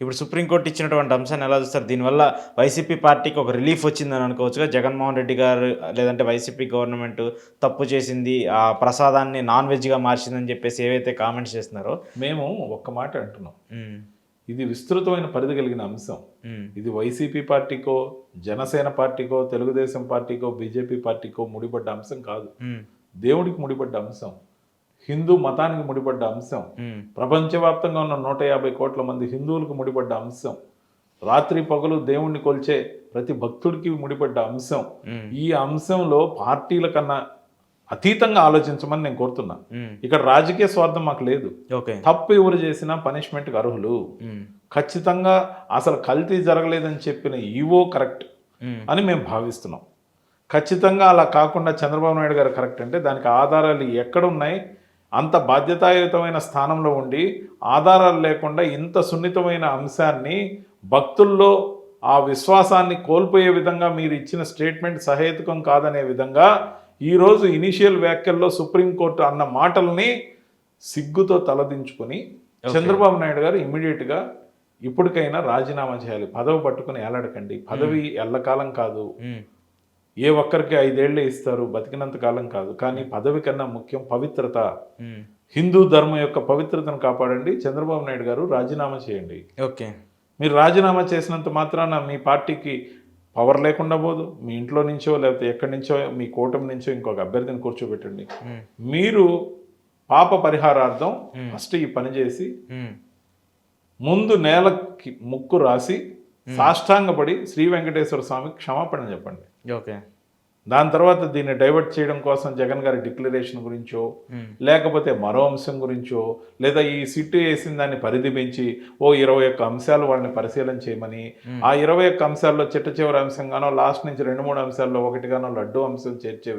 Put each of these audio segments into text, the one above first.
ఇప్పుడు సుప్రీంకోర్టు ఇచ్చినటువంటి అంశాన్ని ఎలా చూస్తారు? దీనివల్ల వైసీపీ పార్టీకి ఒక రిలీఫ్ వచ్చిందని అనుకోవచ్చుగా. జగన్మోహన్ రెడ్డి గారు లేదంటే వైసీపీ గవర్నమెంట్ తప్పు చేసింది ఆ ప్రసాదాన్ని నాన్ వెజ్గా మార్చిందని చెప్పేసి ఏవైతే కామెంట్స్ చేస్తున్నారో. మేము ఒక్క మాట అంటున్నాం. ఇది విస్తృతమైన పరిధి కలిగిన అంశం. ఇది వైసీపీ పార్టీకో జనసేన పార్టీకో తెలుగుదేశం పార్టీకో బీజేపీ పార్టీకో ముడిపడ్డ అంశం కాదు. దేవుడికి ముడిపడ్డ అంశం. హిందూ మతానికి ముడిపడ్డ అంశం. ప్రపంచవ్యాప్తంగా ఉన్న నూట యాభై కోట్ల మంది హిందువులకు ముడిపడ్డ అంశం. రాత్రి పగలు దేవుణ్ణి కొల్చే ప్రతి భక్తుడికి ముడిపడ్డ అంశం. ఈ అంశంలో పార్టీల కన్నా అతీతంగా ఆలోచించమని నేను కోరుతున్నా. ఇక్కడ రాజకీయ స్వార్థం మాకు లేదు. తప్పు ఎవరు చేసినా పనిష్మెంట్కి అర్హులు. ఖచ్చితంగా అసలు కల్తీ జరగలేదని చెప్పిన ఈవో కరెక్ట్ అని మేము భావిస్తున్నాం. ఖచ్చితంగా అలా కాకుండా చంద్రబాబు నాయుడు గారు కరెక్ట్ అంటే దానికి ఆధారాలు ఎక్కడ ఉన్నాయి? అంత బాధ్యతాయుతమైన స్థానంలో ఉండి ఆధారాలు లేకుండా ఇంత సున్నితమైన అంశాన్ని భక్తుల్లో ఆ విశ్వాసాన్ని కోల్పోయే విధంగా మీరు ఇచ్చిన స్టేట్మెంట్ సహేతుకం కాదనే విధంగా ఈరోజు ఇనిషియల్ వ్యాఖ్యల్లో సుప్రీంకోర్టు అన్న మాటల్ని సిగ్గుతో తలదించుకొని చంద్రబాబు నాయుడు గారు ఇమీడియట్గా ఇప్పటికైనా రాజీనామా చేయాలి. పదవి పట్టుకుని ఏలాడకండి. పదవి ఎల్లకాలం కాదు. ఏ ఒక్కరికి ఐదేళ్ళే ఇస్తారు బతికినంత కాలం కాదు. కానీ పదవి కన్నా ముఖ్యం పవిత్రత. హిందూ ధర్మం యొక్క పవిత్రతను కాపాడండి. చంద్రబాబు నాయుడు గారు రాజీనామా చేయండి. ఓకే. మీరు రాజీనామా చేసినంత మాత్రాన మీ పార్టీకి పవర్ లేకుండా పోదు. మీ ఇంట్లో నుంచో లేకపోతే ఎక్కడి నుంచో మీ కూటమి నుంచో ఇంకొక అభ్యర్థిని కూర్చోబెట్టండి. మీరు పాప పరిహారార్థం ఫస్ట్ ఈ పని చేసి ముందు నేలకి ముక్కు రాసి సాష్టాంగపడి శ్రీ వెంకటేశ్వర స్వామికి క్షమాపణ చెప్పండి. ఓకే. దాని తర్వాత దీన్ని డైవర్ట్ చేయడం కోసం జగన్ గారి డిక్లరేషన్ గురించో ఉమ్, లేకపోతే మరో అంశం గురించో లేదా ఈ సిట్టు వేసిన దాన్ని పరిధి పెంచి ఓ ఇరవై ఒక్క అంశాలు వాళ్ళని పరిశీలన చేయమని ఆ ఇరవై ఒక్క అంశాల్లో చిట్ట చివరి అంశంగానో లాస్ట్ నుంచి రెండు మూడు అంశాల్లో ఒకటిగానో లడ్డు అంశం చేర్చే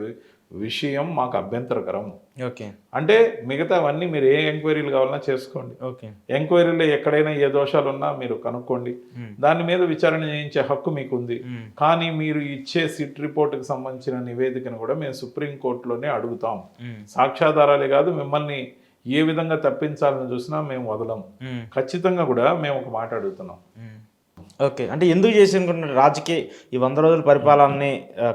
విషయం మాకు అభ్యంతరకరం. ఓకే. అంటే మిగతావన్నీ మీరు ఏ ఎంక్వైరీలు కావాలన్నా చేసుకోండి. ఓకే. ఎంక్వైరీలో ఎక్కడైనా ఏ దోషాలు ఉన్నా మీరు కనుక్కోండి. దాని మీద విచారణ చేయించే హక్కు మీకు ఉంది కానీ మీరు ఇచ్చే సిట్ రిపోర్ట్కి సంబంధించిన నివేదికను కూడా మేము సుప్రీంకోర్టులోనే అడుగుతాం. సాక్ష్యాధారాలే కాదు మిమ్మల్ని ఏ విధంగా తప్పించాలని చూసినా మేము వదలం. ఖచ్చితంగా కూడా మేము ఒక మాట అడుగుతున్నాం. ఓకే. అంటే ఎందుకు చేసి రాజకీయ ఈ వంద రోజుల పరిపాలనని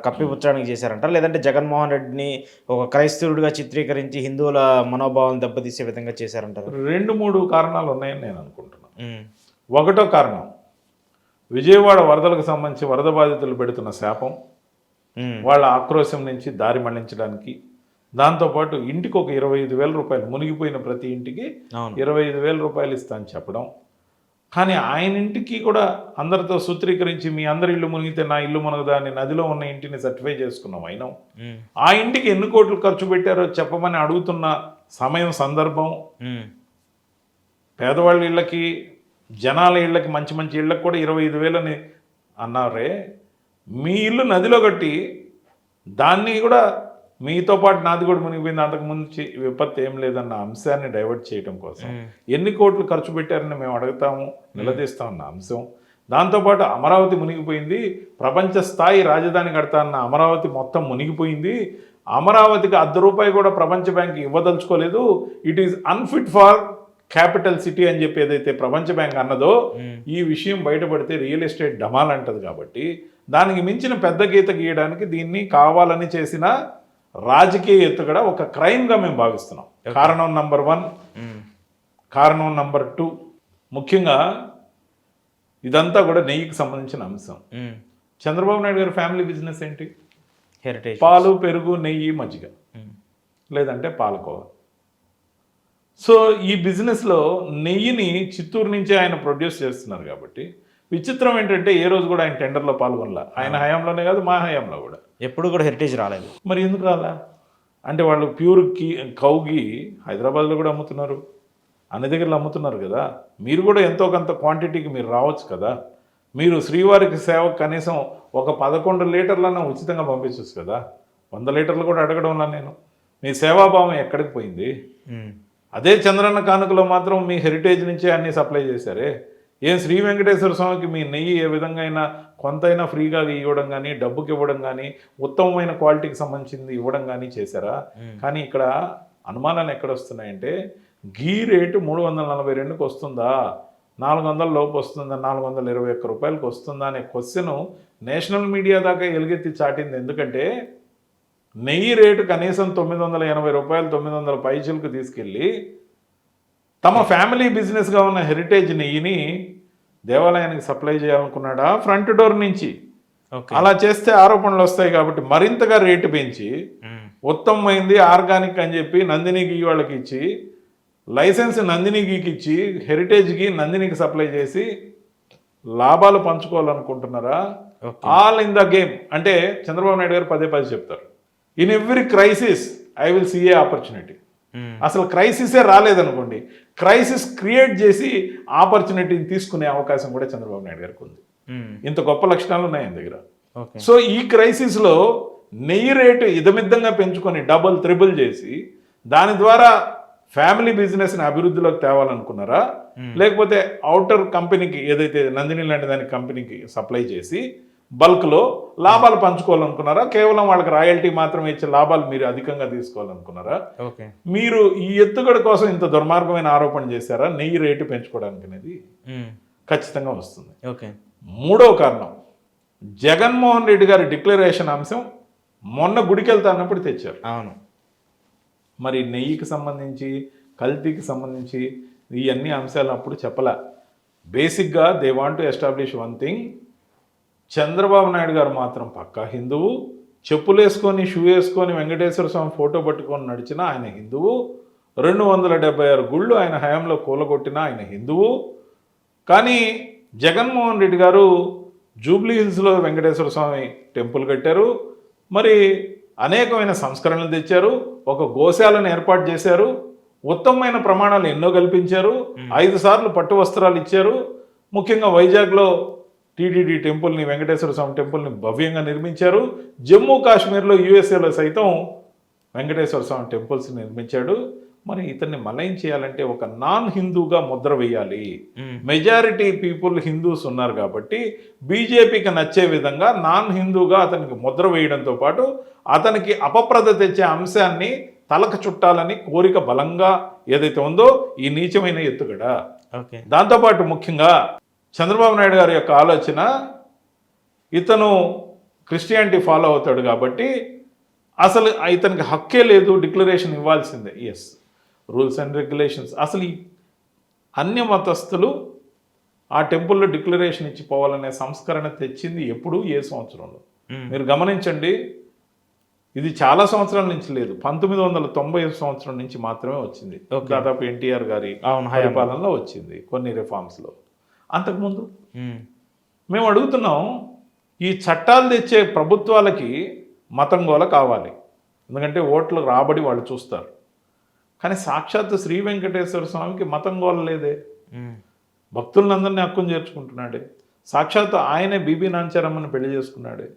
కప్పిపుచ్చడానికి చేశారంటారా? లేదంటే జగన్మోహన్ రెడ్డిని ఒక క్రైస్తవుడిగా చిత్రీకరించి హిందువుల మనోభావం దెబ్బతీసే విధంగా చేశారంటారు? రెండు మూడు కారణాలు ఉన్నాయని నేను అనుకుంటున్నాను ఒకటో కారణం విజయవాడ వరదలకు సంబంధించి వరద బాధితులు పెడుతున్న శాపం వాళ్ళ ఆక్రోశం నుంచి దారి మళ్ళించడానికి దాంతోపాటు ఇంటికి ఒక ఇరవై ఐదు వేల రూపాయలు మునిగిపోయిన ప్రతి ఇంటికి ఇరవై ఐదు వేల రూపాయలు ఇస్తా అని చెప్పడం కానీ ఆయన ఇంటికి కూడా అందరితో సూత్రీకరించి మీ అందరి ఇల్లు మునిగితే నా ఇల్లు మునగదా అని నదిలో ఉన్న ఇంటిని సర్టిఫై చేసుకున్నాం అయినా. ఆ ఇంటికి ఎన్ని కోట్లు ఖర్చు పెట్టారో చెప్పమని అడుగుతున్న సమయం సందర్భం. పేదవాళ్ళ ఇళ్ళకి జనాల ఇళ్ళకి మంచి మంచి ఇళ్ళకి కూడా ఇరవై ఐదు వేలని అన్నారే. మీ ఇల్లు నదిలో కట్టి దాన్ని కూడా మీతో పాటు నాది కూడా మునిగిపోయింది. అంతకు ముందు చి- విపత్తు ఏం లేదన్న అంశాన్ని డైవర్ట్ చేయడం కోసం ఎన్ని కోట్లు ఖర్చు పెట్టారని మేము అడుగుతాము నిలదీస్తామన్న అంశం. దాంతోపాటు అమరావతి మునిగిపోయింది. ప్రపంచ స్థాయి రాజధాని కడతా అన్న అమరావతి మొత్తం మునిగిపోయింది. అమరావతికి అర్ధ రూపాయి కూడా ప్రపంచ bank ఇవ్వదలుచుకోలేదు. It is unfit for capital city అని చెప్పి ఏదైతే ప్రపంచ బ్యాంక్ అన్నదో ఈ విషయం బయటపడితే రియల్ ఎస్టేట్ డమాల్ అంటది కాబట్టి దానికి మించిన పెద్ద గీత గీయడానికి దీన్ని కావాలని చేసిన రాజకీయ ఎత్తుగడ ఒక క్రైమ్గా మేము భావిస్తున్నాం. కారణం నంబర్ వన్ ఉమ్, కారణం నంబర్ టూ. ముఖ్యంగా ఇదంతా కూడా నెయ్యికి సంబంధించిన అంశం. ఉమ్. చంద్రబాబు నాయుడు గారి ఫ్యామిలీ బిజినెస్ ఏంటి? హెరిటేజ్ పాలు పెరుగు నెయ్యి మజ్జిగ. ఉమ్, లేదంటే పాలకోవ. సో ఈ బిజినెస్లో నెయ్యిని చిత్తూరు నుంచే ఆయన ప్రొడ్యూస్ చేస్తున్నారు కాబట్టి విచిత్రం ఏంటంటే ఏ రోజు కూడా ఆయన టెండర్లో పాల్గొనలా. ఆయన హయాంలోనే కాదు మా హయాంలో కూడా. ఎప్పుడు కూడా హెరిటేజ్ రాలేదు. మరి ఎందుకు రాలా? అంటే వాళ్ళు ప్యూర్ కీ కౌగి హైదరాబాద్లో కూడా అమ్ముతున్నారు. అన్ని దగ్గరలో అమ్ముతున్నారు కదా. మీరు కూడా ఎంతో కొంత క్వాంటిటీకి మీరు రావచ్చు కదా. మీరు శ్రీవారికి సేవ కనీసం ఒక పదకొండు లీటర్లన్నా ఉచితంగా పంపించవచ్చు కదా. వంద లీటర్లు కూడా అడగడంలా నేను. మీ సేవాభావం ఎక్కడికి పోయింది? అదే చంద్రన్న కానుకలో మాత్రం మీ హెరిటేజ్ నుంచే అన్ని సప్లై చేశారే. ఏం శ్రీ వెంకటేశ్వర స్వామికి మీ నెయ్యి ఏ విధంగా అయినా కొంతైనా ఫ్రీగా ఇవ్వడం కానీ డబ్బుకి ఇవ్వడం కానీ ఉత్తమమైన క్వాలిటీకి సంబంధించింది ఇవ్వడం కానీ చేశారా? కానీ ఇక్కడ అనుమానాలు ఎక్కడ వస్తున్నాయంటే గీ రేటు మూడు వందల నలభై రెండుకి వస్తుందా? నాలుగు వందల లోపు వస్తుందా? నాలుగు వందల ఇరవై ఒక్క రూపాయలకు వస్తుందా అనే క్వశ్చన్ నేషనల్ మీడియా దాకా ఎలుగెత్తి చాటింది. ఎందుకంటే నెయ్యి రేటు కనీసం తొమ్మిది వందల ఎనభై రూపాయలు తొమ్మిది వందల పైచలకు తీసుకెళ్ళి తమ ఫ్యామిలీ బిజినెస్గా ఉన్న హెరిటేజ్ నెయ్యిని దేవాలయానికి సప్లై చేయాలనుకున్నాడా? ఫ్రంట్ డోర్ నుంచి. అలా చేస్తే ఆరోపణలు వస్తాయి కాబట్టి మరింతగా రేటు పెంచి మ్మ్. ఉత్తమమైంది ఆర్గానిక్ అని చెప్పి నందిని గీ వాళ్ళకి ఇచ్చి లైసెన్స్ నందిని గీకి ఇచ్చి హెరిటేజ్కి నందినికి సప్లై చేసి లాభాలు పంచుకోవాలనుకుంటున్నారా? All in the game. అంటే చంద్రబాబు నాయుడు గారు పదే పదే చెప్తారు. In every crisis I will see a opportunity. అసలు క్రైసిసే రాలేదనుకోండి. క్రైసిస్ క్రియేట్ చేసి ఆపర్చునిటీని తీసుకునే అవకాశం కూడా చంద్రబాబు నాయుడు గారికి ఉంది. మ్మ్. ఇంత గొప్ప లక్షణాలు ఉన్నాయి ఆయన దగ్గర. సో ఈ క్రైసిస్లో నెయ్యి రేటు ఇదమిద్దంగా పెంచుకొని డబుల్ త్రిబుల్ చేసి దాని ద్వారా ఫ్యామిలీ బిజినెస్ని అభివృద్ధిలోకి తేవాలనుకున్నారా? లేకపోతే అవుటర్ కంపెనీకి ఏదైతే నందిని లాంటి దాని కంపెనీకి సప్లై చేసి బల్క్లో లాభాలు పంచుకోవాలనుకున్నారా? కేవలం వాళ్ళకి రాయల్టీ మాత్రమే ఇచ్చే లాభాలు మీరు అధికంగా తీసుకోవాలనుకున్నారా? ఓకే. మీరు ఈ ఎత్తుగడ కోసం ఇంత దుర్మార్గమైన ఆరోపణ చేశారా? నెయ్యి రేటు పెంచుకోవడానికి అనేది. ఖచ్చితంగా వస్తుంది. ఓకే. మూడవ కారణం జగన్మోహన్ రెడ్డి గారి డిక్లరేషన్ అంశం మొన్న గుడికి వెళ్తా అన్నప్పుడు తెచ్చారు. అవును. మరి నెయ్యికి సంబంధించి కల్తీకి సంబంధించి ఈ అన్ని అంశాలు అప్పుడు చెప్పలా. బేసిక్గా they want to establish one thing Chandrababu Naidu garu మాత్రం పక్కా హిందువు. చెప్పులు వేసుకొని షూ వేసుకొని వెంకటేశ్వర స్వామి ఫోటో పట్టుకొని నడిచిన ఆయన హిందువు. రెండు వందల డెబ్బై ఆరు గుళ్ళు ఆయన హయాంలో కూలగొట్టిన ఆయన హిందువు. కానీ జగన్మోహన్ రెడ్డి గారు జూబ్లీ హిల్స్లో వెంకటేశ్వర స్వామి టెంపుల్ కట్టారు. మరి అనేకమైన సంస్కరణలు తెచ్చారు. ఒక గోశాలను ఏర్పాటు చేశారు. ఉత్తమమైన ప్రమాణాలు ఎన్నో కల్పించారు. ఐదు సార్లు పట్టు వస్త్రాలు ఇచ్చారు. ముఖ్యంగా వైజాగ్లో టీటీడీ టెంపుల్ని వెంకటేశ్వర స్వామి టెంపుల్ని భవ్యంగా నిర్మించారు. జమ్మూ కాశ్మీర్లో యుఎస్ఏలో సైతం వెంకటేశ్వర స్వామి టెంపుల్స్ నిర్మించాడు. మరి ఇతన్ని మలయం చేయాలంటే ఒక నాన్ హిందూగా ముద్ర వేయాలి. మెజారిటీ పీపుల్ హిందూస్ ఉన్నారు కాబట్టి బీజేపీకి నచ్చే విధంగా నాన్ హిందూగా అతనికి ముద్ర వేయడంతో పాటు అతనికి అపప్రద తెచ్చే అంశాన్ని తలకు చుట్టాలని కోరిక బలంగా ఏదైతే ఉందో ఈ నీచమైన ఎత్తుగడ. దాంతోపాటు ముఖ్యంగా చంద్రబాబు నాయుడు గారి యొక్క ఆలోచన ఇతను క్రిస్టియానిటీ ఫాలో అవుతాడు కాబట్టి అసలు ఇతనికి హక్కే లేదు డిక్లరేషన్ ఇవ్వాల్సిందే. As rules and regulations. అసలు అన్య మతస్థులు ఆ టెంపుల్లో డిక్లరేషన్ ఇచ్చి పోవాలనే సంస్కరణ తెచ్చింది ఎప్పుడు ఏ సంవత్సరంలో. మీరు గమనించండి ఇది చాలా సంవత్సరాల నుంచి లేదు. పంతొమ్మిది వందల తొంభై సంవత్సరం నుంచి మాత్రమే వచ్చింది. దాదాపు ఎన్టీఆర్ గారి పరిపాలనలో వచ్చింది కొన్ని రిఫార్మ్స్లో అంతకుముందు? మ్మ్. అడుగుతున్నాం ఈ చట్టాలు తెచ్చే ప్రభుత్వాలకి మతం గోల కావాలి. ఎందుకంటే ఓట్లు రాబడి వాళ్ళు చూస్తారు. కానీ సాక్షాత్ శ్రీ వెంకటేశ్వర స్వామికి మతం గోల లేదే. భక్తులందరినీ హక్కును చేర్చుకుంటున్నాడే. సాక్షాత్ ఆయనే బీబీ నాంచారమ్మని పెళ్ళి చేసుకున్నాడే.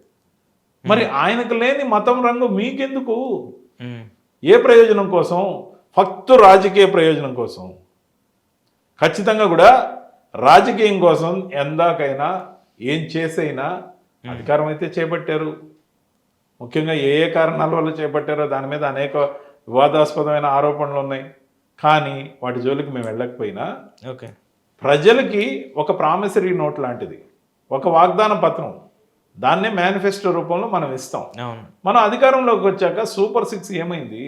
మరి ఆయనకు లేని మతం రంగు మీకెందుకు. ఏ ప్రయోజనం కోసం? ఫక్తు రాజకీయ ప్రయోజనం కోసం. ఖచ్చితంగా కూడా రాజకీయం కోసం ఎందాకైనా ఏం చేసైనా అధికారం అయితే చేపట్టారు. ముఖ్యంగా ఏ ఏ కారణాల వల్ల చేపట్టారో దాని మీద అనేక వివాదాస్పదమైన ఆరోపణలు ఉన్నాయి. కానీ వాటి జోలికి మేము వెళ్ళకపోయినా ఓకే. ప్రజలకి ఒక ప్రామిసరీ నోట్ లాంటిది. ఒక వాగ్దాన పత్రం. దాన్నే మేనిఫెస్టో రూపంలో మనం ఇస్తాం. మనం అధికారంలోకి వచ్చాక సూపర్ సిక్స్ ఏమైంది.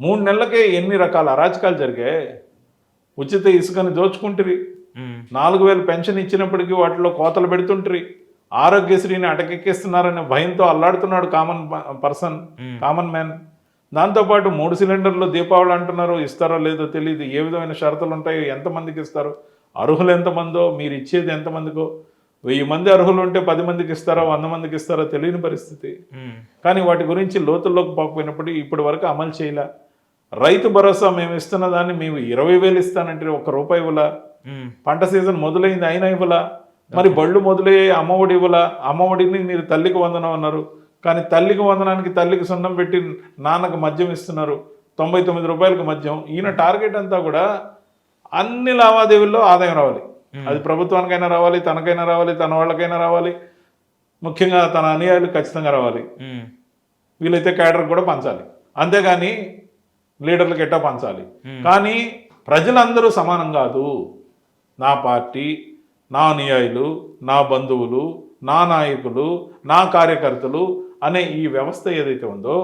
మూడు నెలలకే ఎన్ని రకాల అరాచకాలు జరిగాయి? ఉచిత ఇసుకని దోచుకుంటురి మ్మ్. నాలుగు వేలు పెన్షన్ ఇచ్చినప్పటికీ వాటిలో కోతలు పెడుతుంటారు ఆరోగ్యశ్రీని అటకెక్కిస్తున్నారనే భయంతో అల్లాడుతున్నాడు కామన్ పర్సన్. కామన్ మ్యాన్ దాంతోపాటు మూడు సిలిండర్లు దీపావళి అంటున్నారు ఇస్తారో లేదో తెలియదు ఏ విధమైన షరతులు ఉంటాయో ఎంతమందికి ఇస్తారు అర్హులు ఎంతమందో మీరు ఇచ్చేది ఎంతమందికో వెయ్యి మంది అర్హులు ఉంటే పది మందికి ఇస్తారో వంద మందికి ఇస్తారో తెలియని పరిస్థితి. కానీ వాటి గురించి లోతుల్లోకి పోకపోయినప్పుడు ఇప్పటి వరకు అమలు చేయలే రైతు భరోసా మేము ఇస్తున్న దాన్ని మేము ఇరవై వేలు ఇస్తానంటే ఒక రూపాయి ఇవ్వలా మ్మ్. పంట సీజన్ మొదలైంది అయినా ఇవ్వలా. మరి బళ్ళు మొదలయ్యాయి అమ్మఒడి ఇవ్వలా. అమ్మఒడిని మీరు తల్లికి వందనం అన్నారు. కానీ తల్లికి వందనానికి తల్లికి సున్నం పెట్టి నాన్నకు మద్యం ఇస్తున్నారు. తొంభై తొమ్మిది రూపాయలకు మద్యం. ఈయన టార్గెట్ అంతా కూడా అన్ని లావాదేవీల్లో ఆదాయం రావాలి. అది ప్రభుత్వానికైనా రావాలి తనకైనా రావాలి తన వాళ్ళకైనా రావాలి. ముఖ్యంగా తన అనుయాయులు ఖచ్చితంగా రావాలి. వీలైతే క్యాడర్ కూడా పంచాలి. అంతేగాని లీడర్లకు ఎట్టా పంచాలి? కానీ ప్రజలందరూ సమానం కాదు. నా పార్టీ నా అనుయాయులు నా బంధువులు నా నాయకులు నా కార్యకర్తలు అనే ఈ వ్యవస్థ ఏదైతే ఉందో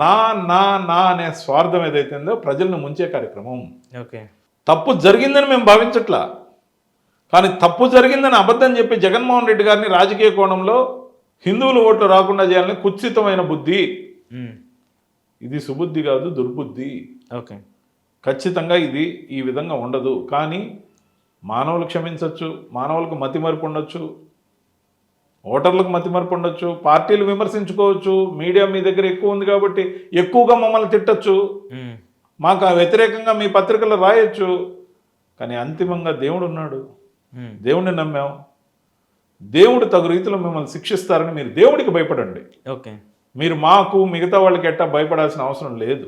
నా నా నా అనే స్వార్థం ఏదైతే ఉందో ప్రజలను ముంచే కార్యక్రమం. ఓకే. తప్పు జరిగిందని మేము భావించట్లా. కానీ తప్పు జరిగిందని అబద్ధం చెప్పి జగన్మోహన్ రెడ్డి గారిని రాజకీయ కోణంలో హిందువులు ఓట్లు రాకుండా చేయాలని కుత్సితమైన బుద్ధి. ఇది సుబుద్ధి కాదు దుర్బుద్ధి. ఓకే. ఖచ్చితంగా ఇది ఈ విధంగా ఉండదు. కానీ మానవులు క్షమించవచ్చు మానవులకు మతిమరుపు ఉండొచ్చు ఓటర్లకు మతిమరుపు ఉండొచ్చు పార్టీలు విమర్శించుకోవచ్చు మీడియా మీ దగ్గర ఎక్కువ ఉంది కాబట్టి ఎక్కువగా మమ్మల్ని తిట్టచ్చు. మాకు ఆ వ్యతిరేకంగా మీ పత్రికలు రాయొచ్చు కానీ అంతిమంగా దేవుడు ఉన్నాడు. దేవుడిని నమ్మాం దేవుడు తగు రీతిలో మిమ్మల్ని శిక్షిస్తారని మీరు దేవుడికి భయపడండి ఓకే మీరు మాకు మిగతా వాళ్ళకి ఎట్టా భయపడాల్సిన అవసరం లేదు.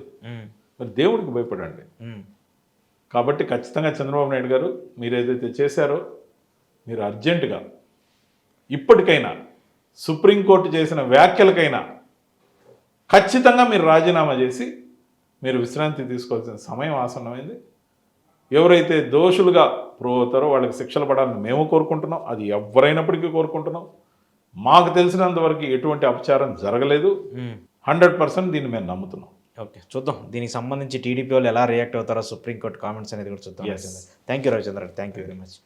మరి దేవుడికి భయపడండి. కాబట్టి ఖచ్చితంగా చంద్రబాబు నాయుడు గారు మీరు ఏదైతే చేశారో మీరు అర్జెంటుగా ఇప్పటికైనా సుప్రీంకోర్టు చేసిన వ్యాఖ్యలకైనా ఖచ్చితంగా మీరు రాజీనామా చేసి మీరు విశ్రాంతి తీసుకోవాల్సిన సమయం ఆసన్నమైంది. ఎవరైతే దోషులుగా ప్రో అవుతారో వాళ్ళకి శిక్షలు పడాలని మేము కోరుకుంటున్నాం. అది ఎవరైనప్పటికీ కోరుకుంటున్నాం. మాకు తెలిసినంత వరకు ఎటువంటి అపచారం జరగలేదు. హండ్రెడ్ పర్సెంట్ దీన్ని మేము నమ్ముతున్నాం. ఓకే చూద్దాం. దీనికి సంబంధించి టీడీపీ వాళ్ళు ఎలా రియాక్ట్ అవుతారో సుప్రీంకోర్టు కామెంట్స్ అనేది కూడా చూద్దాం. Thank you Ravichandra thank you very much